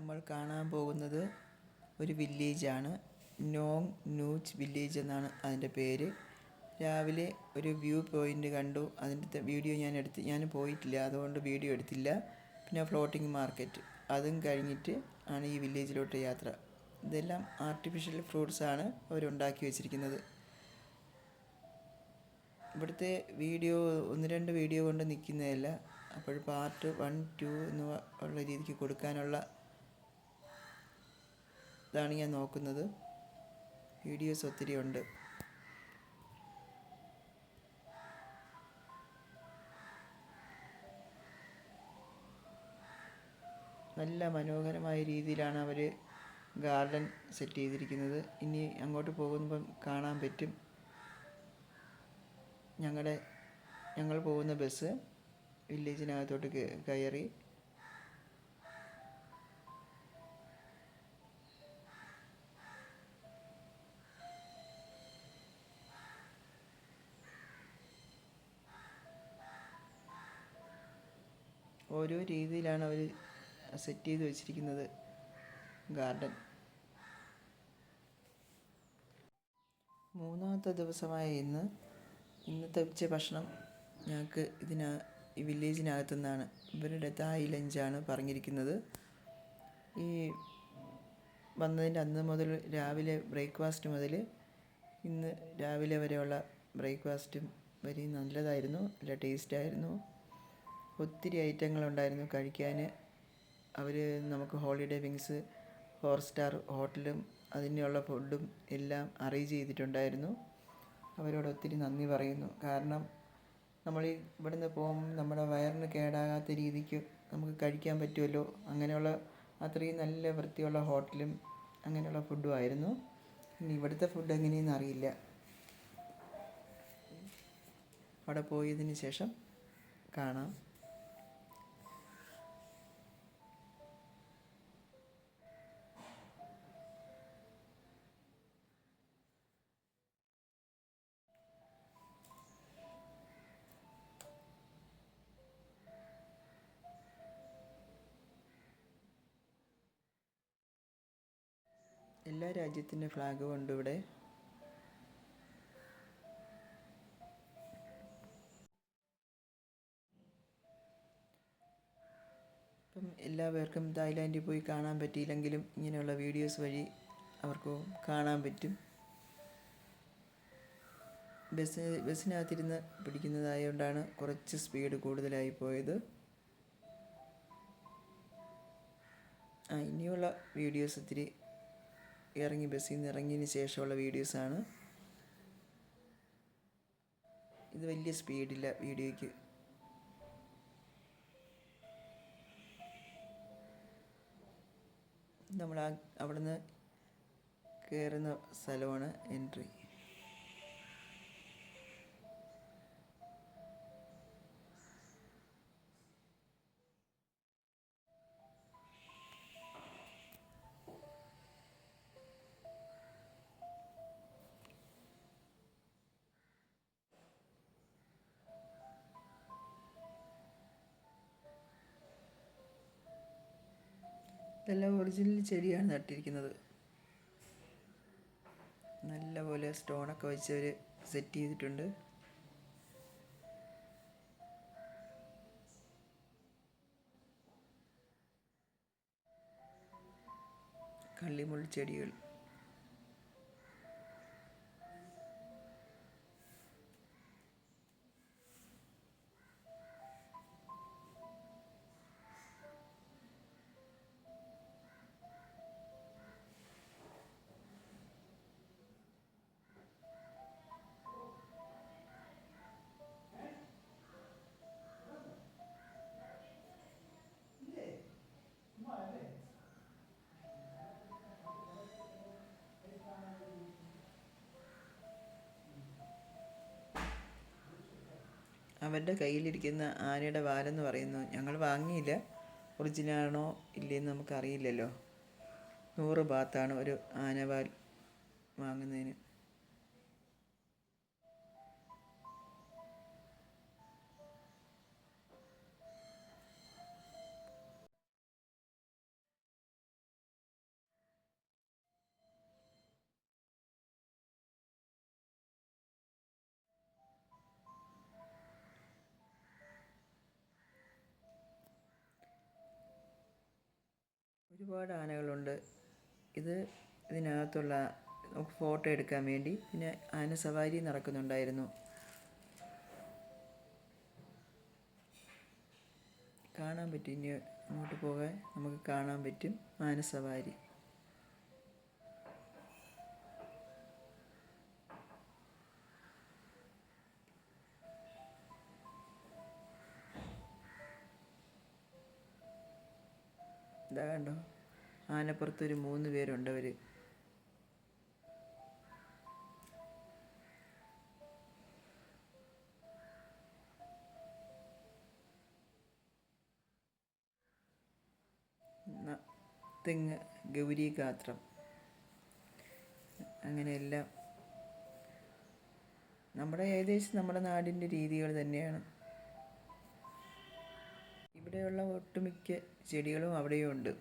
നമ്മൾ കാണാൻ പോകുന്നത് ഒരു വില്ലേജാണ്. നോങ് നൂച്ച് വില്ലേജ് എന്നാണ് അതിന്റെ പേര്. രാവിലെ ഒരു വ്യൂ പോയിന്റ് കണ്ടു. അതിന്റെ വീഡിയോ ഞാൻ എടുത്ത് ഞാൻ പോയിട്ടില്ല. അതുകൊണ്ട് വീഡിയോ എടുത്തില്ല. പിന്നെ ഫ്ലോട്ടിംഗ് മാർക്കറ്റ്. അതും കഴിഞ്ഞിട്ട് ആണ് ഈ വില്ലേജിലോട്ട് യാത്ര. ഇതെല്ലാം ആർട്ടിഫിഷ്യൽ ഫ്രൂട്ട്സ് ആണ് അവരുണ്ടാക്കി വെച്ചിരിക്കുന്നത്. ഇവിടുത്തെ വീഡിയോ ഒന്ന് രണ്ട് വീഡിയോ കൊണ്ട് നിൽക്കുന്നതല്ല. അപ്പോൾ പാർട്ട് വൺ ടു എന്ന് ഉള്ള രീതിക്ക് കൊടുക്കാനുള്ള ഇതാണ് ഞാൻ നോക്കുന്നത്. വീഡിയോസ് ഒത്തിരി ഉണ്ട്. നല്ല മനോഹരമായ രീതിയിലാണ് അവർ ഗാർഡൻ സെറ്റ് ചെയ്തിരിക്കുന്നത്. ഇനി അങ്ങോട്ട് പോകുമ്പം കാണാൻ പറ്റും. ഞങ്ങളുടെ ഞങ്ങൾ പോകുന്ന ബസ് വില്ലേജിനകത്തോട്ട് കയറി. ഓരോ രീതിയിലാണ് അവർ സെറ്റ് ചെയ്ത് വെച്ചിരിക്കുന്നത്. ഗാർഡൻ. മൂന്നാമത്തെ ദിവസമായ ഇന്ന് ഇന്നത്തെ ഉച്ച ഭക്ഷണം ഞങ്ങൾക്ക് ഇതിന ഈ വില്ലേജിനകത്തു നിന്നാണ്. ഇവരുടെ തായ് ലഞ്ചാണ് പറഞ്ഞിരിക്കുന്നത്. ഈ വന്നതിന്റെ അന്ന് മുതൽ രാവിലെ ബ്രേക്ക്ഫാസ്റ്റ് മുതൽ ഇന്ന് രാവിലെ വരെയുള്ള ബ്രേക്ക്ഫാസ്റ്റും വരെയും നല്ലതായിരുന്നു. നല്ല ടേസ്റ്റായിരുന്നു. ഒത്തിരി ഐറ്റങ്ങളുണ്ടായിരുന്നു കഴിക്കാൻ അവർ നമുക്ക് ഹോളിഡേ വിങ്സ് ഫോർ സ്റ്റാർ ഹോട്ടലും അതിനുള്ള ഫുഡും എല്ലാം അറേഞ്ച് ചെയ്തിട്ടുണ്ടായിരുന്നു. അവരോട് ഒത്തിരി നന്ദി പറയുന്നു. കാരണം നമ്മൾ ഇവിടുന്ന് പോകുമ്പോൾ നമ്മുടെ വയറിന് കേടാകാത്ത രീതിക്ക് നമുക്ക് കഴിക്കാൻ പറ്റുമല്ലോ. അങ്ങനെയുള്ള അത്രയും നല്ല വൃത്തിയുള്ള ഹോട്ടലും അങ്ങനെയുള്ള ഫുഡും ആയിരുന്നു. ഇനി ഇവിടുത്തെ ഫുഡ് എങ്ങനെയെന്ന് അറിയില്ല. അവിടെ പോയതിന് ശേഷം കാണാം. എല്ലാ രാജ്യത്തിന്റെ ഫ്ലാഗും ഉണ്ട് ഇവിടെ. ഇപ്പം എല്ലാവർക്കും തായ്ലാൻഡിൽ പോയി കാണാൻ പറ്റിയില്ലെങ്കിലും ഇങ്ങനെയുള്ള വീഡിയോസ് വഴി അവർക്ക് കാണാൻ പറ്റും. ബസ് ബസ്സിനകത്തിരുന്ന് പിടിക്കുന്നതായതുകൊണ്ടാണ് കുറച്ച് സ്പീഡ് കൂടുതലായി പോയത്. ആ ഇനിയുള്ള വീഡിയോസ് ഒത്തിരി ഇറങ്ങി ബസ്സിൽ നിന്ന് ഇറങ്ങിയതിന് ശേഷമുള്ള വീഡിയോസാണ് ഇത് വലിയ സ്പീഡില്ല വീഡിയോയ്ക്ക് നമ്മൾ ആ അവിടുന്ന് കയറുന്ന സ്ഥലമാണ് എൻട്രി ഇതെല്ലാം ഒറിജിനൽ ചെടിയാണ് നട്ടിരിക്കുന്നത്. നല്ലപോലെ സ്റ്റോണൊക്കെ വെച്ച് അവർ സെറ്റ് ചെയ്തിട്ടുണ്ട്. കള്ളിമുൾ ചെടികൾ അവരുടെ കയ്യിലിരിക്കുന്ന ആനയുടെ വാലെന്ന് പറയുന്നു. ഞങ്ങൾ വാങ്ങിയില്ല. ഒറിജിനലാണോ ഇല്ലയെന്ന് നമുക്കറിയില്ലല്ലോ. നൂറ് ബാത്താണ് ഒരു ആനവാൽ വാങ്ങുന്നതിന്. ഒരുപാട് ആനകളുണ്ട്. ഇത് ഇതിനകത്തുള്ള നമുക്ക് ഫോട്ടോ എടുക്കാൻ വേണ്ടി പിന്നെ ആന സവാരി നടക്കുന്നുണ്ടായിരുന്നു. കാണാൻ പറ്റും. ഇനി അങ്ങോട്ട് പോകാൻ നമുക്ക് കാണാൻ പറ്റും ആന സവാരി ഇതാ കണ്ടോ? ആനപ്പുറത്ത് ഒരു മൂന്ന് പേരുണ്ട് അവർ തെങ്ങ് ഗൗരി ഗാത്രം. അങ്ങനെയെല്ലാം നമ്മുടെ ഏകദേശം നമ്മുടെ നാടിന്റെ രീതികൾ തന്നെയാണ്. ഇവിടെയുള്ള ഒട്ടുമിക്ക ചെടികളും അവിടെയും ഉണ്ട്